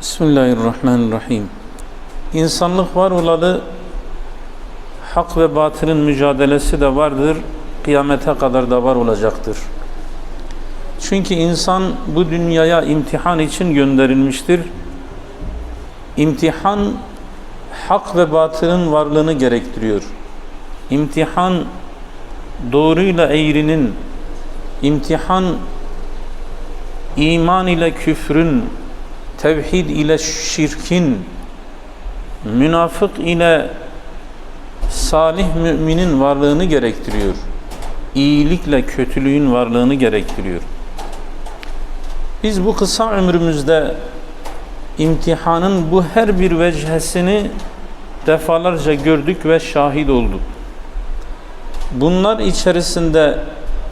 Bismillahirrahmanirrahim. İnsanlık var olalı hak ve batılın mücadelesi de vardır. Kıyamete kadar da var olacaktır. Çünkü insan bu dünyaya imtihan için gönderilmiştir. İmtihan hak ve batılın varlığını gerektiriyor. İmtihan doğruyla eğrinin, imtihan iman ile küfrün, tevhid ile şirkin, münafık ile salih müminin varlığını gerektiriyor. İyilikle kötülüğün varlığını gerektiriyor. Biz bu kısa ömrümüzde imtihanın bu her bir vechesini defalarca gördük ve şahit olduk. Bunlar içerisinde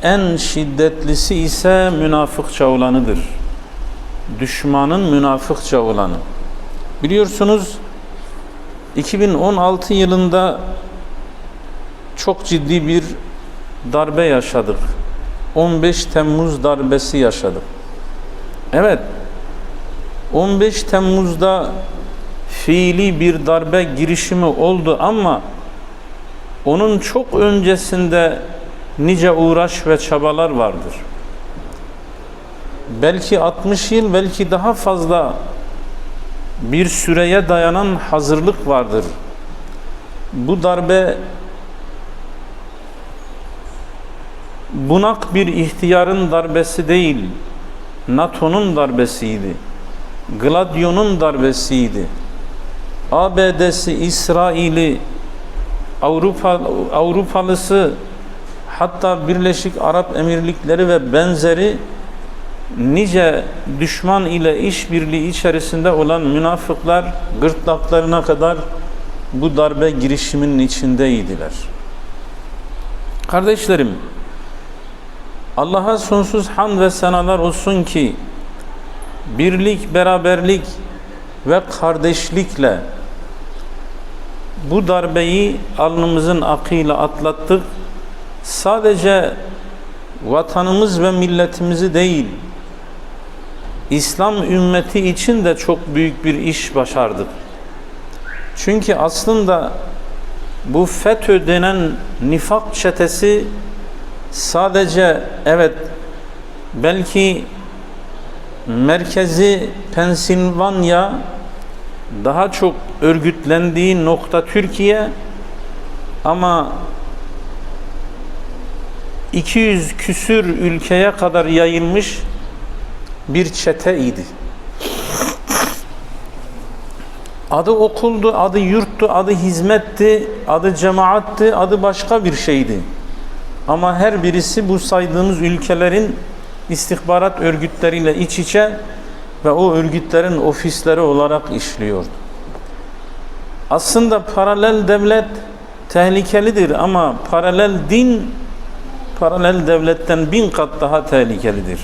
en şiddetlisi ise münafıkça olanıdır. Düşmanın münafıkça olanı. Biliyorsunuz 2016 yılında çok ciddi bir darbe yaşadık. 15 Temmuz darbesi yaşadık. Evet. 15 Temmuz'da fiili bir darbe girişimi oldu ama onun çok öncesinde nice uğraş ve çabalar vardır. Belki 60 yıl, belki daha fazla bir süreye dayanan hazırlık vardır. Bu darbe bunak bir ihtiyarın darbesi değil, NATO'nun darbesiydi. Gladio'nun darbesiydi. ABD'si, İsrail'i, Avrupa Avrupalısı, hatta Birleşik Arap Emirlikleri ve benzeri nice düşman ile işbirliği içerisinde olan münafıklar gırtlaklarına kadar bu darbe girişiminin içindeydiler. Kardeşlerim, Allah'a sonsuz hamd ve senalar olsun ki birlik, beraberlik ve kardeşlikle bu darbeyi alnımızın akıyla atlattık. Sadece vatanımız ve milletimizi değil, İslam ümmeti için de çok büyük bir iş başardık. Çünkü aslında bu FETÖ denen nifak çetesi sadece evet belki merkezi Pensilvanya daha çok örgütlendiği nokta Türkiye ama 200 küsür ülkeye kadar yayılmış bir çete idi. Adı okuldu, adı yurttu, adı hizmetti, adı cemaatti, adı başka bir şeydi. Ama her birisi bu saydığımız ülkelerin istihbarat örgütleriyle iç içe ve o örgütlerin ofisleri olarak işliyordu. Aslında paralel devlet tehlikelidir ama paralel din paralel devletten bin kat daha tehlikelidir.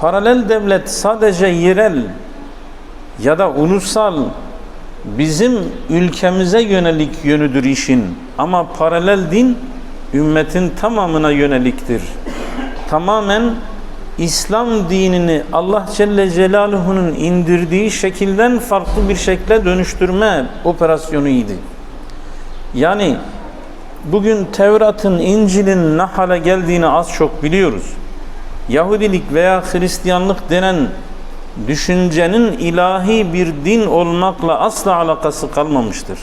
Paralel devlet sadece yerel ya da ulusal bizim ülkemize yönelik yönüdür işin ama paralel din ümmetin tamamına yöneliktir. Tamamen İslam dinini Allah Celle Celaluhu'nun indirdiği şekilden farklı bir şekle dönüştürme operasyonuydu. Yani bugün Tevrat'ın, İncil'in ne hale geldiğini az çok biliyoruz. Yahudilik veya Hristiyanlık denen düşüncenin ilahi bir din olmakla asla alakası kalmamıştır.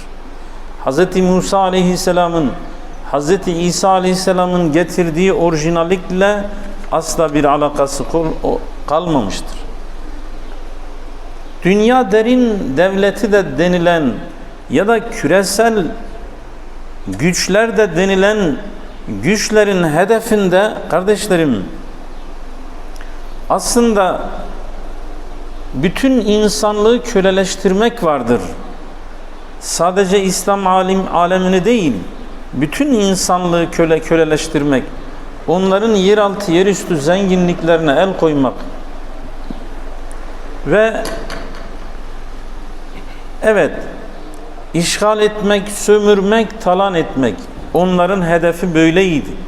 Hz. Musa Aleyhisselam'ın Hz. İsa Aleyhisselam'ın getirdiği orijinalikle asla bir alakası kalmamıştır. Dünya derin devleti de denilen ya da küresel güçler de denilen güçlerin hedefinde kardeşlerim aslında bütün insanlığı köleleştirmek vardır. Sadece İslam alim alemini değil, bütün insanlığı köle köleleştirmek, onların yeraltı, yerüstü zenginliklerine el koymak ve evet işgal etmek, sömürmek, talan etmek onların hedefi böyleydi.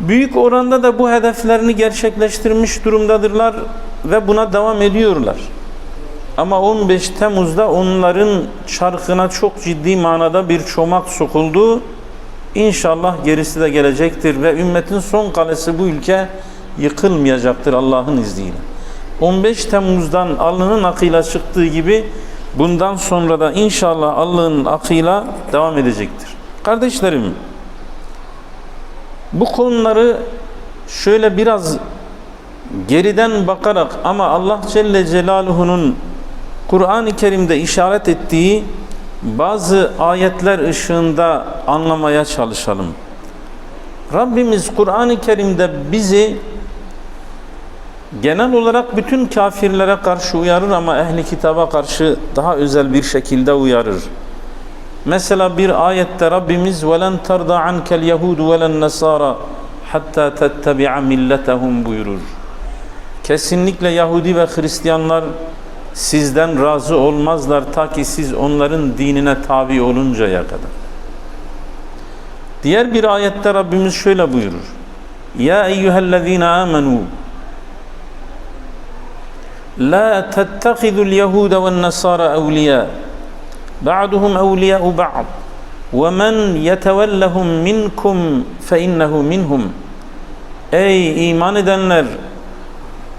Büyük oranda da bu hedeflerini gerçekleştirmiş durumdadırlar. ve buna devam ediyorlar. Ama 15 Temmuz'da onların çarkına çok ciddi manada bir çomak sokuldu. İnşallah gerisi de gelecektir ve ümmetin son kalesi bu ülke yıkılmayacaktır Allah'ın izniyle. 15 Temmuz'dan Allah'ın akıyla çıktığı gibi bundan sonra da inşallah Allah'ın akıyla devam edecektir. Kardeşlerim, bu konuları şöyle biraz geriden bakarak ama Allah Celle Celaluhu'nun Kur'an-ı Kerim'de işaret ettiği bazı ayetler ışığında anlamaya çalışalım. Rabbimiz Kur'an-ı Kerim'de bizi genel olarak bütün kafirlere karşı uyarır ama ehli kitaba karşı daha özel bir şekilde uyarır. Mesela bir ayette Rabbimiz وَلَنْ تَرْضَ عَنْكَ الْيَهُودُ وَلَا النَّصَارَى hatta tettebi'a milletehum buyurur. Kesinlikle Yahudi ve Hristiyanlar sizden razı olmazlar ta ki siz onların dinine tabi oluncaya kadar. Diğer bir ayette Rabbimiz şöyle buyurur. Ya eyyühellezine amenu La tettehidul yehude ve nasara evliya Ba'duhum evliya'u ba'd وَمَنْ يَتَوَلَّهُمْ مِنْكُمْ فَاِنَّهُ مِنْهُمْ Ey iman edenler!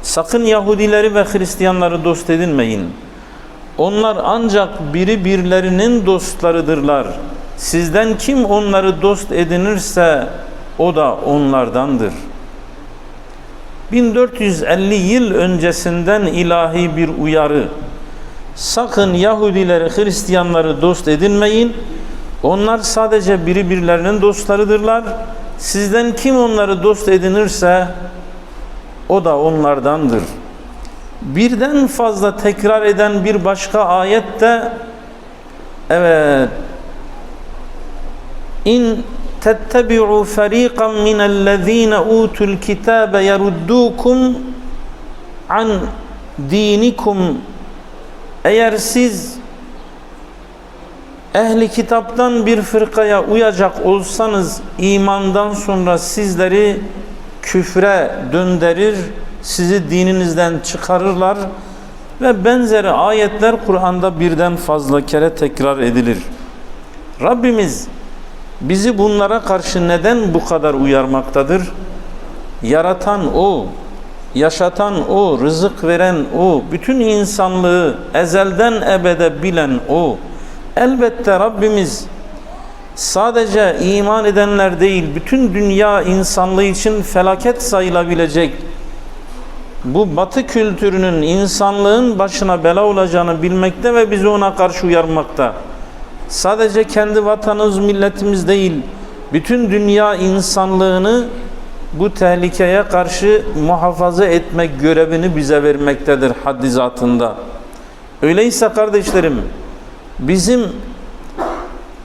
Sakın Yahudileri ve Hristiyanları dost edinmeyin. Onlar ancak biri birlerinin dostlarıdırlar. Sizden kim onları dost edinirse o da onlardandır. 1450 yıl öncesinden ilahi bir uyarı. Sakın Yahudileri, Hristiyanları dost edinmeyin. Onlar sadece biri birlerinin dostlarıdırlar. Sizden kim onları dost edinirse o da onlardandır. Birden fazla tekrar eden bir başka ayette evet in tettebi'u fariqan minellezine utul kitabe yeruddukum an dinikum eğer siz ehli kitaptan bir fırkaya uyacak olsanız imandan sonra sizleri küfre döndürür, sizi dininizden çıkarırlar ve benzeri ayetler Kur'an'da birden fazla kere tekrar edilir. Rabbimiz bizi bunlara karşı neden bu kadar uyarmaktadır? Yaratan O, yaşatan O, rızık veren O, bütün insanlığı ezelden ebede bilen O. Elbette Rabbimiz sadece iman edenler değil, bütün dünya insanlığı için felaket sayılabilecek bu batı kültürünün insanlığın başına bela olacağını bilmekte ve bizi ona karşı uyarmakta. Sadece kendi vatanımız, milletimiz değil, bütün dünya insanlığını bu tehlikeye karşı muhafaza etmek görevini bize vermektedir haddi zatında. Öyleyse kardeşlerim, bizim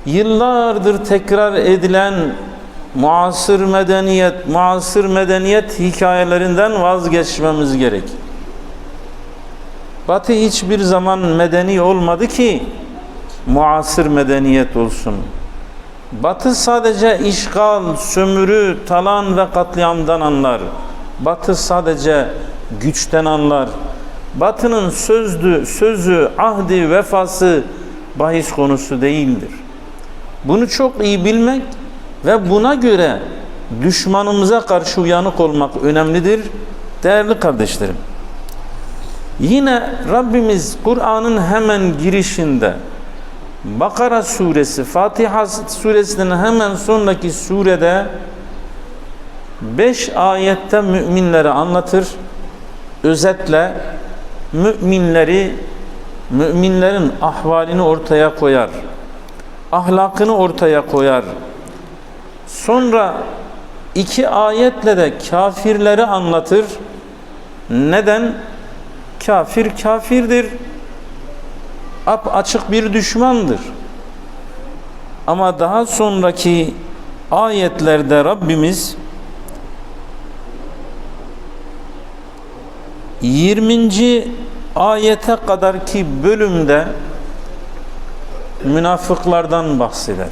yıllardır tekrar edilen muasır medeniyet, muasır medeniyet hikayelerinden vazgeçmemiz gerek. Batı hiçbir zaman medeni olmadı ki muasır medeniyet olsun. Batı sadece işgal, sömürü, talan ve katliamdan anlar. Batı sadece güçten anlar. Batının sözdü, sözü, ahdi, vefası bahis konusu değildir. Bunu çok iyi bilmek ve buna göre düşmanımıza karşı uyanık olmak önemlidir. Değerli kardeşlerim. Yine Rabbimiz Kur'an'ın hemen girişinde Bakara suresi, Fatiha suresinin hemen sonraki surede beş ayette müminleri anlatır. Özetle müminleri, müminlerin ahvalini ortaya koyar. Ahlakını ortaya koyar. Sonra iki ayetle de kafirleri anlatır. Neden? Kafir kafirdir. Ap açık bir düşmandır. Ama daha sonraki ayetlerde Rabbimiz 20. ayete kadarki bölümde münafıklardan bahseder.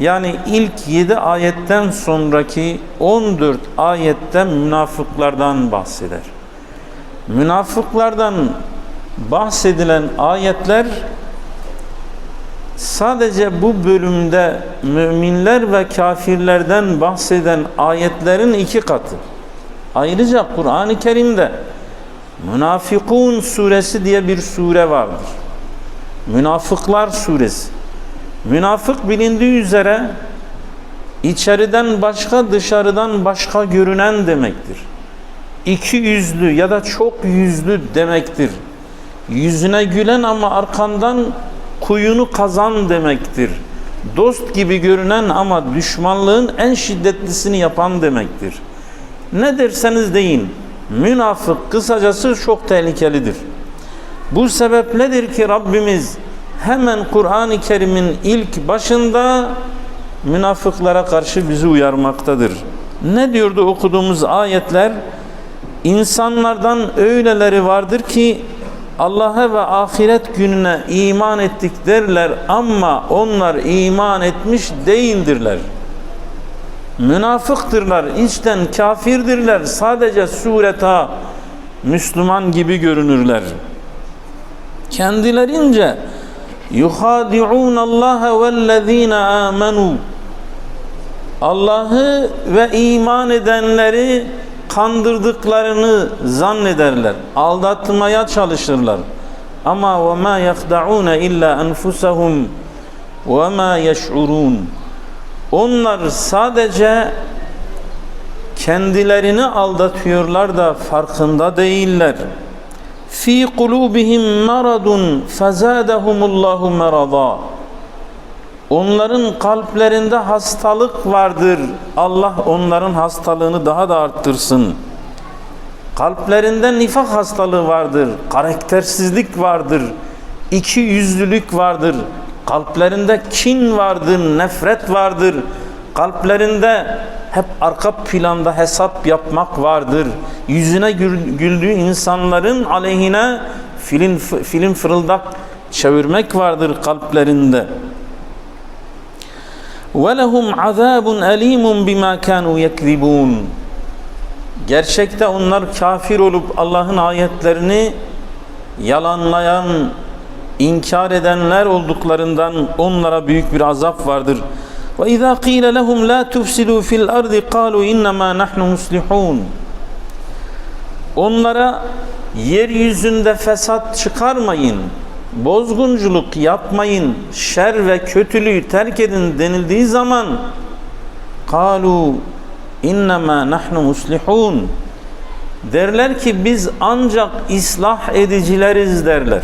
Yani ilk 7 ayetten sonraki 14 ayette münafıklardan bahseder. münafıklardan bahsedilen ayetler sadece bu bölümde müminler ve kafirlerden bahseden ayetlerin iki katı. Ayrıca Kur'an-ı Kerim'de Münafikun suresi diye bir sure vardır. Münafıklar suresi. Münafık bilindiği üzere içeriden başka dışarıdan başka görünen demektir. İki yüzlü ya da çok yüzlü demektir. Yüzüne gülen ama arkandan kuyunu kazan demektir. Dost gibi görünen ama düşmanlığın en şiddetlisini yapan demektir. Ne derseniz deyin, münafık kısacası çok tehlikelidir. Bu sebepledir ki Rabbimiz hemen Kur'an-ı Kerim'in ilk başında münafıklara karşı bizi uyarmaktadır. Ne diyordu okuduğumuz ayetler? İnsanlardan öyleleri vardır ki Allah'a ve ahiret gününe iman ettik derler ama onlar iman etmiş değildirler. Münafıktırlar, içten kafirdirler. Sadece sureta Müslüman gibi görünürler. Kendilerince yuhadi'un Allah vellezine amenu Allah'ı ve iman edenleri kandırdıklarını zannederler. Aldatmaya çalışırlar. Ama ve ma yahda'un illa enfusahum ve ma yeş'urun. Onlar sadece kendilerini aldatıyorlar da farkında değiller. Fi kulubihim maradun fezadahumullahu marada. Onların kalplerinde hastalık vardır. Allah onların hastalığını daha da arttırsın. Kalplerinde nifak hastalığı vardır. Karaktersizlik vardır. iki yüzlülük vardır. Kalplerinde kin vardır, nefret vardır. Kalplerinde hep arka planda hesap yapmak vardır. Yüzüne güldüğü insanların aleyhine film, film fırıldak çevirmek vardır kalplerinde. وَلَهُمْ عَذَابٌ أَلِيمٌ بِمَا كَانُوا يَكْذِبُونَ Gerçekte onlar kafir olup Allah'ın ayetlerini yalanlayan, inkar edenler olduklarından onlara büyük bir azap vardır. وَإِذَا قِيلَ لَهُمْ لَا تُفْسِدُوا فِي الْأَرْضِ قَالُوا اِنَّمَا نَحْنُ مُسْلِحُونَ Onlara yeryüzünde fesat çıkarmayın, bozgunculuk yapmayın, şer ve kötülüğü terk edin denildiği zaman kalu innema nahnu muslihun derler ki biz ancak islah edicileriz derler.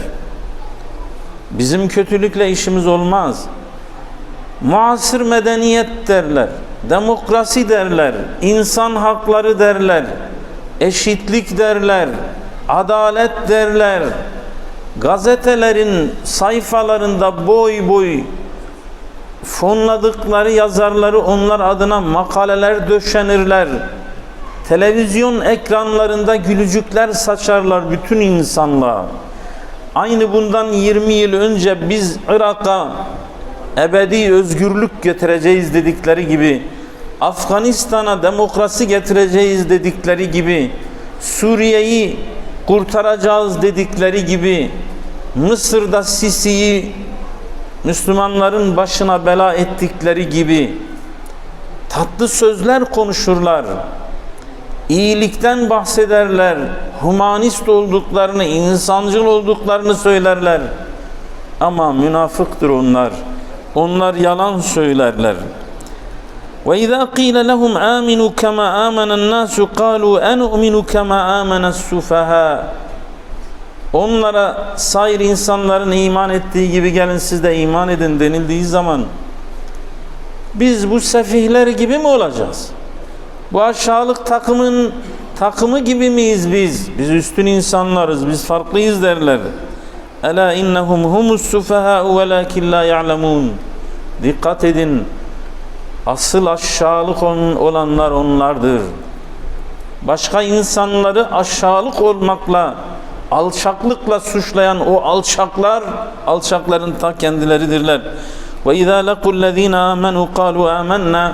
Bizim kötülükle işimiz olmaz. Muasır medeniyet derler, demokrasi derler, insan hakları derler, eşitlik derler, adalet derler, Gazetelerin sayfalarında boy boy fonladıkları yazarları onlar adına makaleler döşenirler. Televizyon ekranlarında gülücükler saçarlar bütün insanlığa. Aynı bundan 20 yıl önce biz Irak'a ebedi özgürlük getireceğiz dedikleri gibi Afganistan'a demokrasi getireceğiz dedikleri gibi Suriye'yi kurtaracağız dedikleri gibi Mısır'da Sisi'yi Müslümanların başına bela ettikleri gibi tatlı sözler konuşurlar. İyilikten bahsederler. Humanist olduklarını, insancıl olduklarını söylerler. Ama münafıktır onlar. Onlar yalan söylerler. وَإِذَا قِيلَ لَهُمْ آمِنُوا كَمَا آمَنَ النَّاسُ قَالُوا أَنُؤْمِنُ كَمَا آمَنَ السُّفَهَاءُ Onlara sair insanların iman ettiği gibi gelin siz de iman edin denildiği zaman biz bu sefihler gibi mi olacağız? Bu aşağılık takımın takımı gibi miyiz biz? Biz üstün insanlarız, biz farklıyız derler. Ela innahum humus sufaha'u velakin la ya'lemun. Dikkat edin. Asıl aşağılık olanlar onlardır. Başka insanları aşağılık olmakla, alçaklıkla suçlayan o alçaklar, alçakların ta kendileridirler. Ve izâ lekullezîne âmenû kâlû âmennâ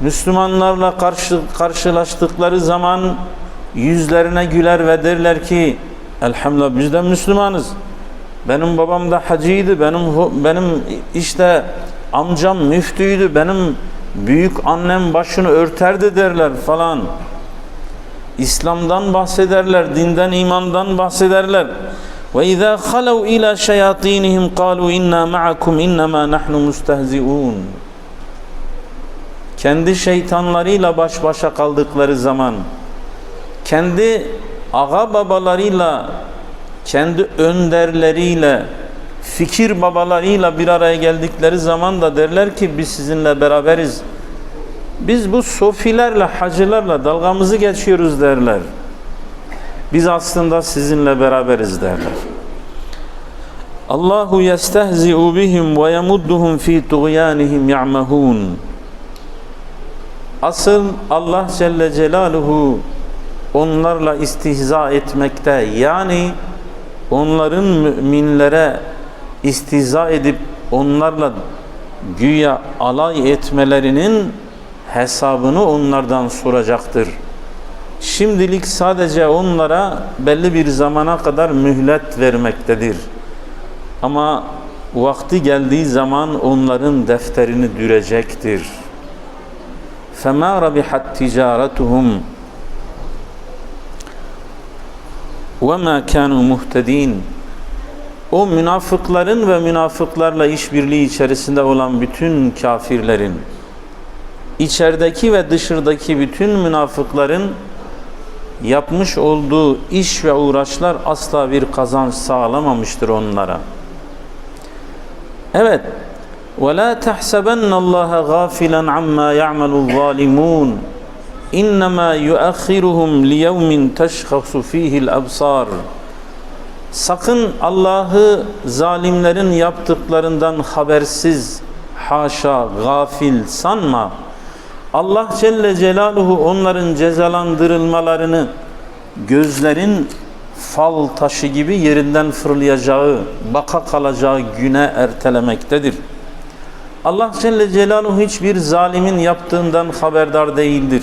Müslümanlarla karşı, karşılaştıkları zaman yüzlerine güler ve derler ki elhamdülillah biz de Müslümanız. Benim babam da hacıydı, benim benim işte amcam müftüydü, benim büyük annem başını örterdi derler falan. İslam'dan bahsederler, dinden, imandan bahsederler. Ve izâ halav ilâ şeyatînihim kâlu inna ma'akum innema nahnu mustehzi'ûn. Kendi şeytanlarıyla baş başa kaldıkları zaman, kendi ağa babalarıyla, kendi önderleriyle, fikir babalarıyla bir araya geldikleri zaman da derler ki biz sizinle beraberiz. Biz bu sofilerle, hacılarla dalgamızı geçiyoruz derler. Biz aslında sizinle beraberiz derler. Allahu yestehzi'u bihim ve yemudduhum fi tuğyanihim ya'mahun. Asıl Allah Celle Celaluhu onlarla istihza etmekte yani onların müminlere istihza edip onlarla güya alay etmelerinin hesabını onlardan soracaktır. Şimdilik sadece onlara belli bir zamana kadar mühlet vermektedir. Ama vakti geldiği zaman onların defterini dürecektir. فَمَا رَبِحَتْ تِجَارَتُهُمْ وَمَا كَانُوا مُهْتَد۪ينَ O münafıkların ve münafıklarla işbirliği içerisinde olan bütün kafirlerin, içerideki ve dışarıdaki bütün münafıkların yapmış olduğu iş ve uğraşlar asla bir kazanç sağlamamıştır onlara. Evet, وَلَا تَحْسَبَنَّ اللّٰهَ غَافِلًا عَمَّا يَعْمَلُ الظَّالِمُونَ اِنَّمَا يُؤَخِّرُهُمْ لِيَوْمٍ تَشْخَصُ ف۪يهِ الْأَبْصَارِ Sakın Allah'ı zalimlerin yaptıklarından habersiz, haşa, gafil sanma. Allah Celle Celaluhu onların cezalandırılmalarını gözlerin fal taşı gibi yerinden fırlayacağı, baka kalacağı güne ertelemektedir. Allah Celle Celaluhu hiçbir zalimin yaptığından haberdar değildir.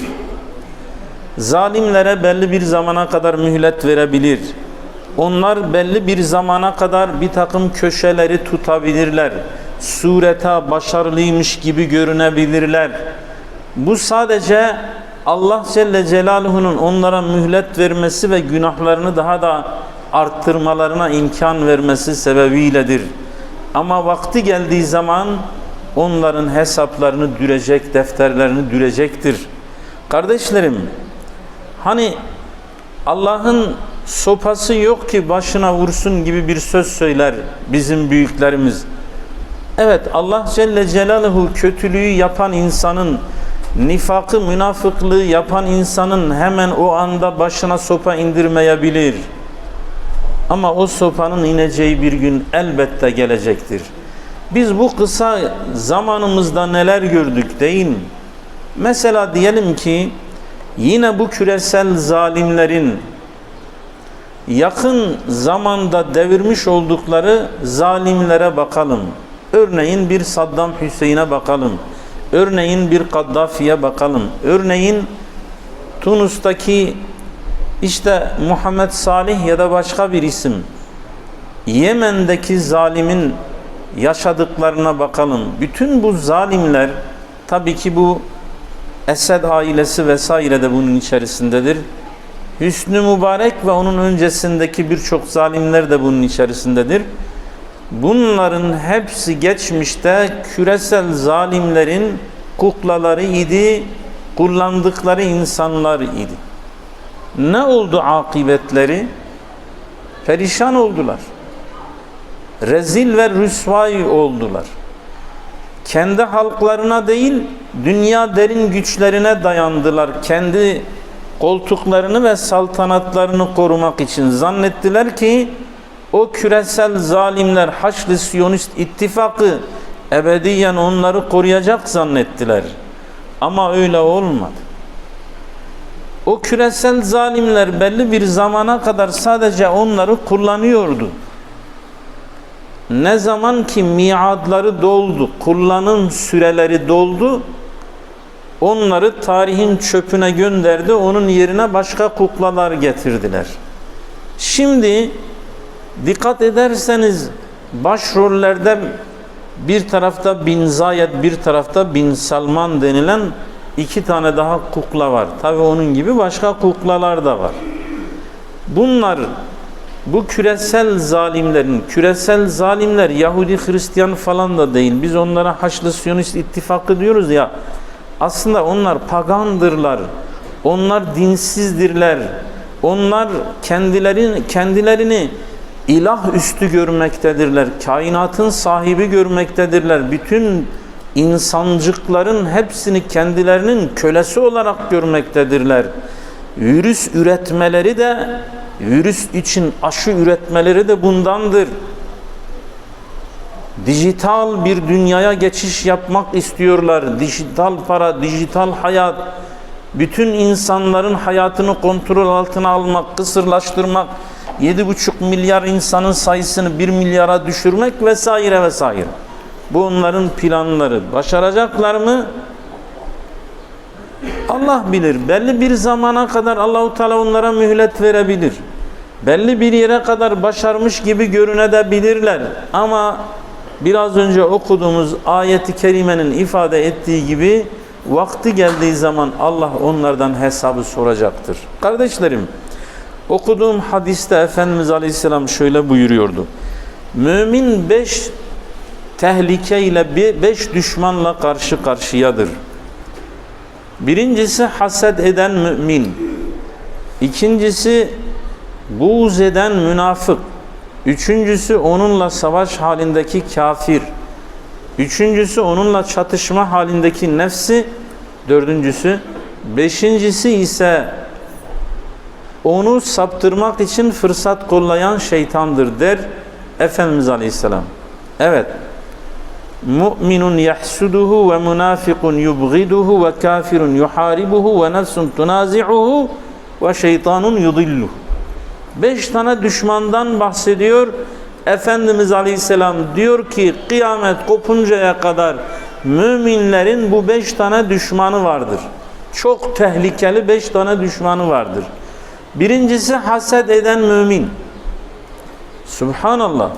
Zalimlere belli bir zamana kadar mühlet verebilir. Onlar belli bir zamana kadar bir takım köşeleri tutabilirler. Sureta başarılıymış gibi görünebilirler. Bu sadece Allah Celle Celaluhu'nun onlara mühlet vermesi ve günahlarını daha da arttırmalarına imkan vermesi sebebiyledir. Ama vakti geldiği zaman onların hesaplarını dürecek, defterlerini dürecektir. Kardeşlerim, hani Allah'ın sopası yok ki başına vursun gibi bir söz söyler bizim büyüklerimiz. Evet Allah Celle Celaluhu kötülüğü yapan insanın nifakı, münafıklığı yapan insanın hemen o anda başına sopa indirmeyebilir. Ama o sopanın ineceği bir gün elbette gelecektir. Biz bu kısa zamanımızda neler gördük değil mi? Mesela diyelim ki yine bu küresel zalimlerin yakın zamanda devirmiş oldukları zalimlere bakalım. Örneğin bir Saddam Hüseyin'e bakalım. Örneğin bir Kaddafi'ye bakalım. Örneğin Tunus'taki işte Muhammed Salih ya da başka bir isim. Yemen'deki zalimin yaşadıklarına bakalım. Bütün bu zalimler tabii ki bu Esed ailesi vesaire de bunun içerisindedir. Hüsnü Mübarek ve onun öncesindeki birçok zalimler de bunun içerisindedir. Bunların hepsi geçmişte küresel zalimlerin kuklaları idi, kullandıkları insanlar idi. Ne oldu akıbetleri? Perişan oldular. Rezil ve rüsvay oldular. Kendi halklarına değil, dünya derin güçlerine dayandılar. Kendi koltuklarını ve saltanatlarını korumak için zannettiler ki o küresel zalimler Haçlı Siyonist ittifakı ebediyen onları koruyacak zannettiler. Ama öyle olmadı. O küresel zalimler belli bir zamana kadar sadece onları kullanıyordu. Ne zaman ki miadları doldu, kullanım süreleri doldu, Onları tarihin çöpüne gönderdi. Onun yerine başka kuklalar getirdiler. Şimdi dikkat ederseniz başrollerde bir tarafta Bin Zayed, bir tarafta Bin Salman denilen iki tane daha kukla var. Tabi onun gibi başka kuklalar da var. Bunlar bu küresel zalimlerin, küresel zalimler Yahudi, Hristiyan falan da değil. Biz onlara Haçlı Siyonist ittifakı diyoruz ya. Aslında onlar pagandırlar. Onlar dinsizdirler. Onlar kendilerini kendilerini ilah üstü görmektedirler. Kainatın sahibi görmektedirler. Bütün insancıkların hepsini kendilerinin kölesi olarak görmektedirler. Virüs üretmeleri de virüs için aşı üretmeleri de bundandır. Dijital bir dünyaya geçiş yapmak istiyorlar. Dijital para, dijital hayat, bütün insanların hayatını kontrol altına almak, kısırlaştırmak, 7,5 milyar insanın sayısını 1 milyara düşürmek vesaire vesaire. Bu onların planları. Başaracaklar mı? Allah bilir. Belli bir zamana kadar Allahu Teala onlara mühlet verebilir. Belli bir yere kadar başarmış gibi görünebilirler. Ama biraz önce okuduğumuz ayeti kerimenin ifade ettiği gibi vakti geldiği zaman Allah onlardan hesabı soracaktır. Kardeşlerim, okuduğum hadiste Efendimiz Aleyhisselam şöyle buyuruyordu. Mümin beş tehlikeyle beş düşmanla karşı karşıyadır. Birincisi haset eden mümin. İkincisi buğz eden münafık. Üçüncüsü onunla savaş halindeki kafir. Üçüncüsü onunla çatışma halindeki nefsi. Dördüncüsü. Beşincisi ise onu saptırmak için fırsat kollayan şeytandır der Efendimiz Aleyhisselam. Evet. Mu'minun yahsuduhu ve munafikun yubghiduhu ve kafirun yuharibuhu ve nefsun tunazi'uhu ve şeytanun yudilluhu. Beş tane düşmandan bahsediyor. Efendimiz Aleyhisselam diyor ki kıyamet kopuncaya kadar müminlerin bu beş tane düşmanı vardır. Çok tehlikeli beş tane düşmanı vardır. Birincisi haset eden mümin. Subhanallah.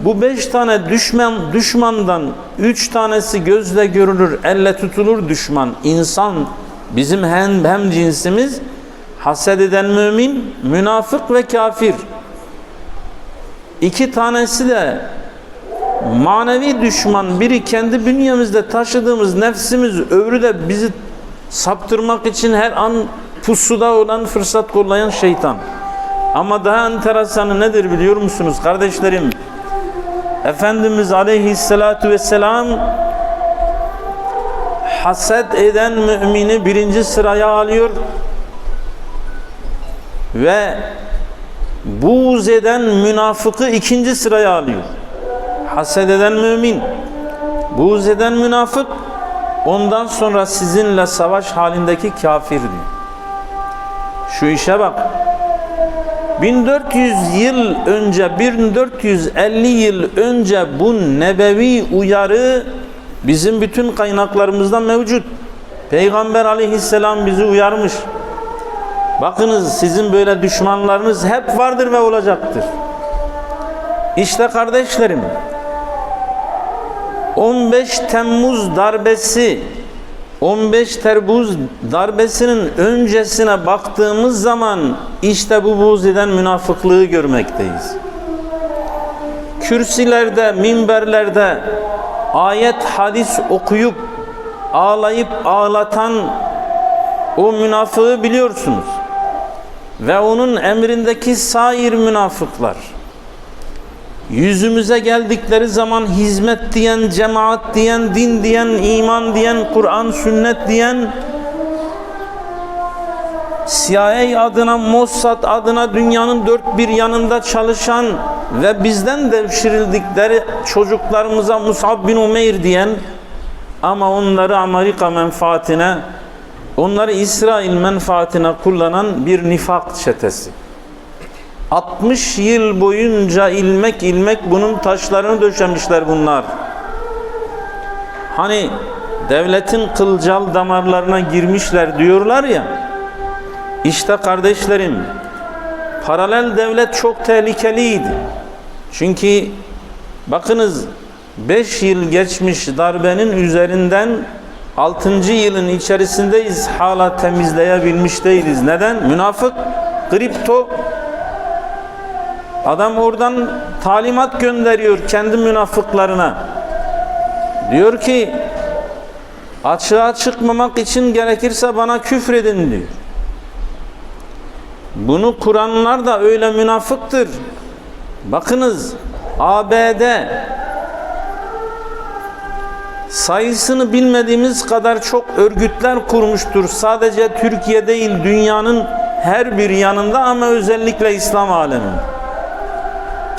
Bu beş tane düşman düşmandan üç tanesi gözle görülür, elle tutulur düşman. İnsan bizim hem, hem cinsimiz haset eden mümin, münafık ve kafir. İki tanesi de manevi düşman. Biri kendi bünyemizde taşıdığımız nefsimiz, öbürü de bizi saptırmak için her an pusuda olan fırsat kollayan şeytan. Ama daha enteresanı nedir biliyor musunuz kardeşlerim? Efendimiz Aleyhisselatü Vesselam haset eden mümini birinci sıraya alıyor ve buğz eden münafıkı ikinci sıraya alıyor. Haset eden mümin, buğz eden münafık, ondan sonra sizinle savaş halindeki kafir diyor. Şu işe bak. 1400 yıl önce, 1450 yıl önce bu nebevi uyarı bizim bütün kaynaklarımızda mevcut. Peygamber aleyhisselam bizi uyarmış. Bakınız sizin böyle düşmanlarınız hep vardır ve olacaktır. İşte kardeşlerim 15 Temmuz darbesi 15 Temmuz darbesinin öncesine baktığımız zaman işte bu buğz eden münafıklığı görmekteyiz. Kürsilerde, minberlerde ayet hadis okuyup ağlayıp ağlatan o münafığı biliyorsunuz. Ve onun emrindeki sair münafıklar. Yüzümüze geldikleri zaman hizmet diyen, cemaat diyen, din diyen, iman diyen, Kur'an, sünnet diyen CIA adına, Mossad adına dünyanın dört bir yanında çalışan ve bizden devşirildikleri çocuklarımıza Musab bin Umeyr diyen ama onları Amerika menfaatine, onları İsrail menfaatine kullanan bir nifak çetesi. 60 yıl boyunca ilmek ilmek bunun taşlarını döşemişler bunlar. Hani devletin kılcal damarlarına girmişler diyorlar ya. İşte kardeşlerim, paralel devlet çok tehlikeliydi. Çünkü bakınız 5 yıl geçmiş darbenin üzerinden 6. yılın içerisindeyiz hala temizleyebilmiş değiliz. Neden? Münafık, kripto adam oradan talimat gönderiyor kendi münafıklarına. Diyor ki açığa çıkmamak için gerekirse bana küfredin diyor. Bunu kuranlar da öyle münafıktır. Bakınız ABD sayısını bilmediğimiz kadar çok örgütler kurmuştur. Sadece Türkiye değil dünyanın her bir yanında ama özellikle İslam alemi.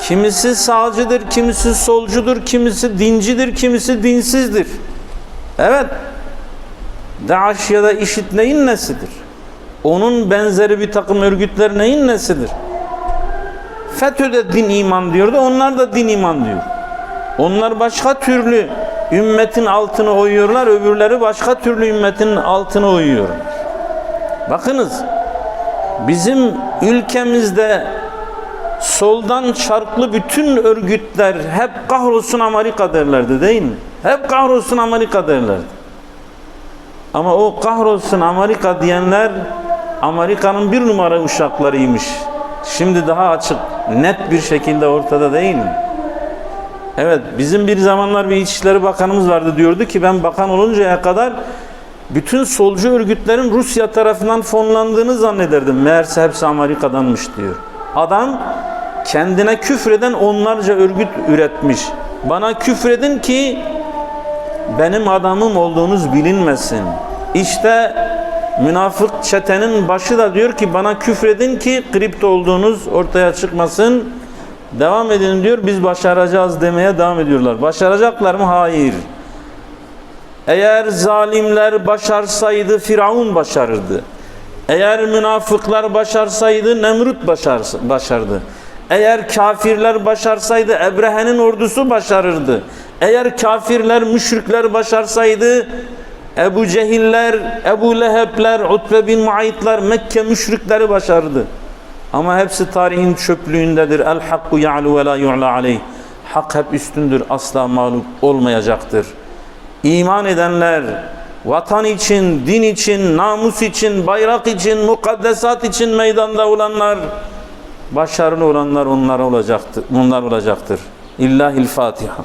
Kimisi sağcıdır, kimisi solcudur, kimisi dincidir, kimisi dinsizdir. Evet. DAEŞ ya da IŞİD neyin nesidir? Onun benzeri bir takım örgütler neyin nesidir? FETÖ'de din iman diyordu, onlar da din iman diyor. Onlar başka türlü ümmetin altını oyuyorlar, öbürleri başka türlü ümmetin altını oyuyor. Bakınız, bizim ülkemizde soldan çarklı bütün örgütler hep kahrolsun Amerika derlerdi değil mi? Hep kahrolsun Amerika derlerdi. Ama o kahrolsun Amerika diyenler Amerika'nın bir numara uşaklarıymış. Şimdi daha açık, net bir şekilde ortada değil mi? Evet, bizim bir zamanlar bir İçişleri Bakanımız vardı diyordu ki ben bakan oluncaya kadar bütün solcu örgütlerin Rusya tarafından fonlandığını zannederdim. Meğerse hepsi Amerika'danmış diyor. Adam kendine küfreden onlarca örgüt üretmiş. Bana küfredin ki benim adamım olduğunuz bilinmesin. İşte münafık çetenin başı da diyor ki bana küfredin ki kripto olduğunuz ortaya çıkmasın. Devam edin diyor biz başaracağız demeye devam ediyorlar. Başaracaklar mı? Hayır. Eğer zalimler başarsaydı Firavun başarırdı. Eğer münafıklar başarsaydı Nemrut başar, başardı. Eğer kafirler başarsaydı Ebrehe'nin ordusu başarırdı. Eğer kafirler, müşrikler başarsaydı Ebu Cehiller, Ebu Lehebler, Utbe bin Muayitler, Mekke müşrikleri başardı. Ama hepsi tarihin çöplüğündedir. El hakku ya'lu ve la yu'la aleyh. Hak hep üstündür, asla mağlup olmayacaktır. İman edenler, vatan için, din için, namus için, bayrak için, mukaddesat için meydanda olanlar, başarılı olanlar onlar olacaktır. Onlar olacaktır. İllahil Fatiha.